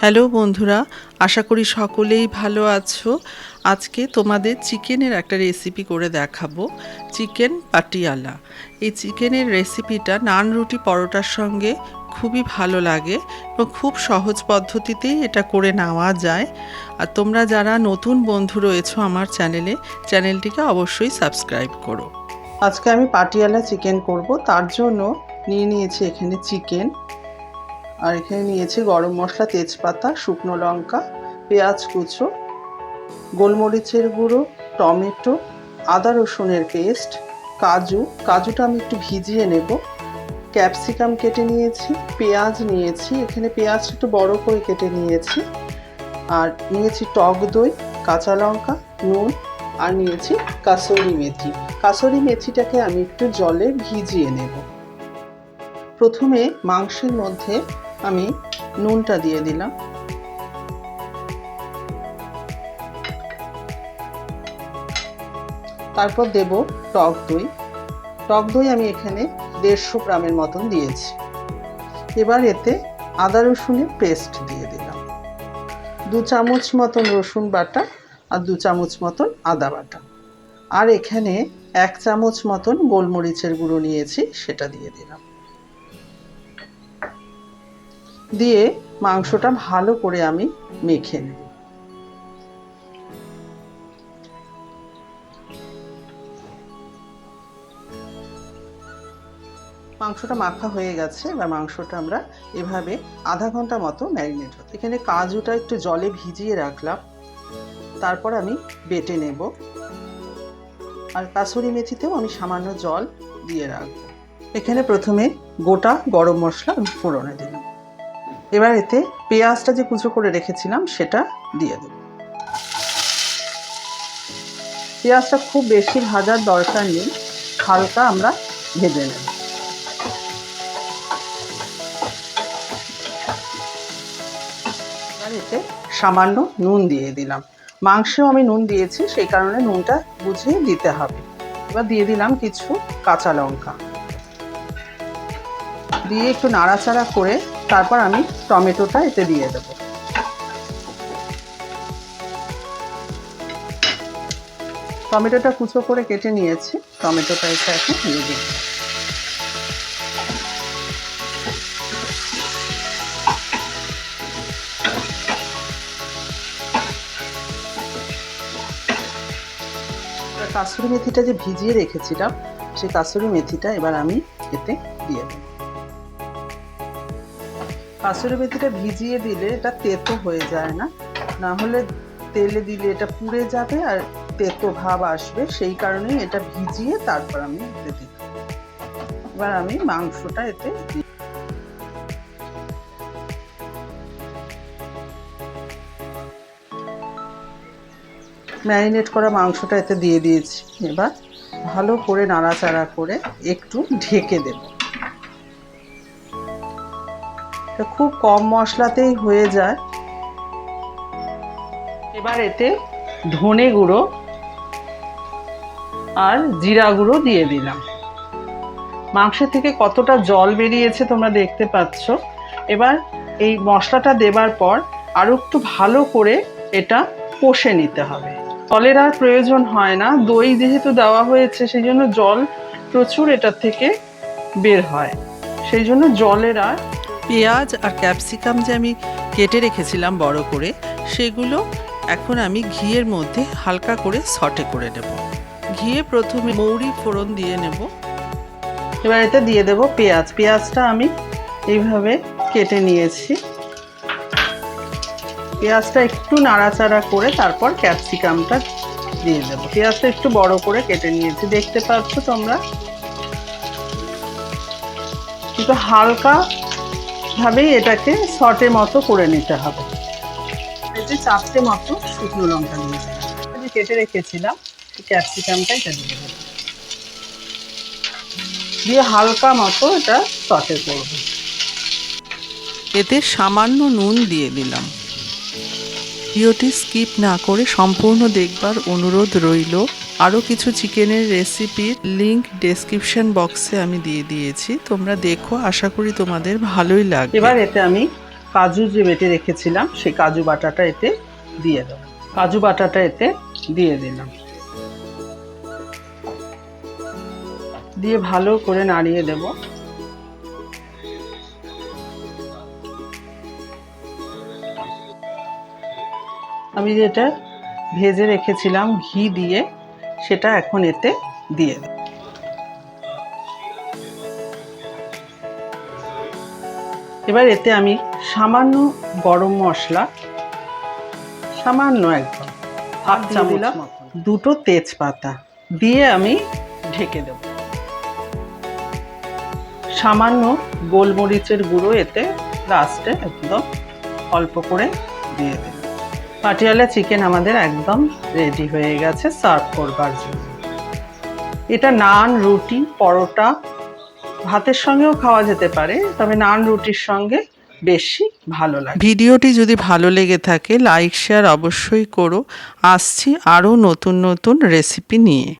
Hello বন্ধুরা, আশা করি সকলেই ভালো আছো। আজকে তোমাদের চিকেনের একটা রেসিপি করে দেখাবো, চিকেন পাটিয়ালা। এই চিকেনের রেসিপিটা নান রুটি পরোটার সঙ্গে খুবই ভালো লাগে এবং খুব সহজ পদ্ধতিতেই এটা করে নেওয়া যায়। আর তোমরা যারা নতুন বন্ধু রয়েছো আমার চ্যানেলে, চ্যানেলটিকে অবশ্যই সাবস্ক্রাইব করো। আজকে আমি পাটিয়ালা চিকেন করব, তার জন্য নিয়ে নিয়েছি এখানে চিকেন। আর এখানে নিয়েছি গরম মশলা, তেজপাতা, শুকনো লঙ্কা, পেঁয়াজ কুচো, গোলমরিচের গুঁড়ো, টমেটো, আদা রসুনের পেস্ট, কাজু। কাজুটা আমি একটু ভিজিয়ে নেব। ক্যাপসিকাম কেটে নিয়েছি, পেঁয়াজ নিয়েছি। এখানে পেঁয়াজটা একটু বড় করে কেটে নিয়েছি। আর নিয়েছি টক দই, কাঁচা লঙ্কা, নুন, আর নিয়েছি কাসরি মেথি। কাসুরি মেথিটাকে আমি একটু জলে ভিজিয়ে নেব। প্রথমে মাংসের মধ্যে আমি নুনটা দিয়ে দিলাম। তারপর দেব টক দই। টক দই আমি এখানে দেড়শো গ্রামের মতন দিয়েছি। এবার এতে আদা রসুনের পেস্ট দিয়ে দিলাম। দু চামচ মতন রসুন বাটা আর দু চামচ মতন আদা বাটা। আর এখানে এক চামচ মতন গোলমরিচের গুঁড়ো নিয়েছি, সেটা দিয়ে দিলাম। দিয়ে মাংসটা ভালো করে আমি মেখে নেব। মাংসটা মাখা হয়ে গেছে, এবার মাংসটা আমরা এভাবে আধা ঘণ্টা মতো ম্যারিনেট হতে এখানে কাজুটা একটু জলে ভিজিয়ে রাখলাম, তারপর আমি বেটে নেব। আর কাসুরি মেথিতেও আমি সামান্য জল দিয়ে রাখব। এখানে প্রথমে গোটা গরম মশলা আমি ফোড়নে দিলাম এবার এতে পেঁয়াজটা যে কুচো করে রেখেছিলাম, সেটা দিয়ে দেব। পেঁয়াজটা খুব বেশি ভাজার দরকার নেই, হালকা আমরা ভেজে নেব। এতে সামান্য নুন দিয়ে দিলাম। মাংসেও আমি নুন দিয়েছি, সেই কারণে নুনটা বুঝিয়ে দিতে হবে। এবার দিয়ে দিলাম কিছু কাঁচা লঙ্কা। দিয়ে একটু নাড়াচাড়া করে তারপর আমি টমেটোটা এতে দিয়ে দেবো। টমেটোটা কুচো করে কেটে নিয়েছি, টমেটোটা এটা এখন দিয়ে দিই কাসুরি মেথিটা যে ভিজিয়ে রেখেছিলাম, সেই কাসুরি মেথিটা এবার আমি এতে দিয়ে দেবো। কাসুরি মেথিটা ভিজিয়ে দিলে এটা তেতো হয়ে যায় না। না হলে তেলে দিলে এটা পুড়ে যাবে আর তেতো ভাব আসবে। সেই কারণেই এটা ভিজিয়ে তারপর আমি এতে দিই। এবার আমি মাংসটা এতে দিই। ম্যারিনেট করা মাংসটা এতে দিয়ে দিয়েছি। এবার ভালো করে নাড়াচাড়া করে একটু ঢেকে দেবো। খুব কম মশলাতেই হয়ে যায়। এবার এতে ধনে গুঁড়ো আর জিরা গুঁড়ো দিয়ে দিলাম। মাংসের থেকে কতটা জল বেরিয়েছে তোমরা দেখতে পাচ্ছ। এবার এই মশলাটা দেবার পর আরও একটু ভালো করে এটা কষে নিতে হবে। জলের আর প্রয়োজন হয় না, দই যেহেতু দেওয়া হয়েছে, সেই জন্য জল প্রচুর এটার থেকে বের হয়। সেই জন্য জলের আর পেঁয়াজ আর ক্যাপসিকাম যে আমি কেটে রেখেছিলাম বড় করে, সেগুলো এখন আমি ঘিয়ের মধ্যে হালকা করে সটে করে নেব। ঘিয়ে প্রথমে মৌরি ফোড়ন দিয়ে নেব। এবার এতে দিয়ে দেব পেঁয়াজ। পেঁয়াজটা আমি এইভাবে কেটে নিয়েছি। পেঁয়াজটা একটু নাড়াচাড়া করে তারপর ক্যাপসিকামটা দিয়ে দেবো। পেঁয়াজটা একটু বড় করে কেটে নিয়েছি। দেখতে পাচ্ছ তোমরা? কিন্তু হালকা ভাবেই এটাকে শর্টের মতো করে নিতে হবে। এতে চারটে মতো শুকনো লঙ্কা দিয়ে আমি কেটে রেখেছিলাম ক্যাপসিকামটা এটা দিয়ে দেবো। দিয়ে হালকা মতো এটা সটে করব। এতে সামান্য নুন দিয়ে দিলাম। ভিডিওটি স্কিপ না করে সম্পূর্ণ দেখবার অনুরোধ রইল। আরও কিছু চিকেনের রেসিপির লিংক ডেসক্রিপশন বক্সে আমি দিয়ে দিয়েছি। তোমরা দেখো, আশা করি তোমাদের ভালোই লাগবে। এবার এতে আমি কাজু যে বেটে রেখেছিলাম, সেই কাজু বাটাটা এতে দিয়ে দেবো। কাজু বাটাটা এতে দিয়ে দিলাম। দিয়ে ভালো করে নাড়িয়ে দেব। আমি যেটা ভেজে রেখেছিলাম, ঘি দিয়ে সেটা এখন এতে দিয়ে দেব। এবার এতে আমি সামান্য গরম মশলা সামান্য একদম হাফ চামচ দুটো তেজপাতা দিয়ে আমি ঢেকে দেব। সামান্য গোলমরিচের গুঁড়ো এতে লাস্টে একদম অল্প করে দিয়ে দেব। পাটিয়ালা চিকেন আমাদের একদম রেডি হয়ে গেছে সার্ভ করবার জন্য। এটা নান, রুটি, পরোটা, ভাতের সঙ্গেও খাওয়া যেতে পারে, তবে নান, রুটির সঙ্গে বেশি ভালো লাগে। ভিডিওটি যদি ভালো লেগে থাকে লাইক শেয়ার অবশ্যই করো। আসছি আরও নতুন নতুন রেসিপি নিয়ে।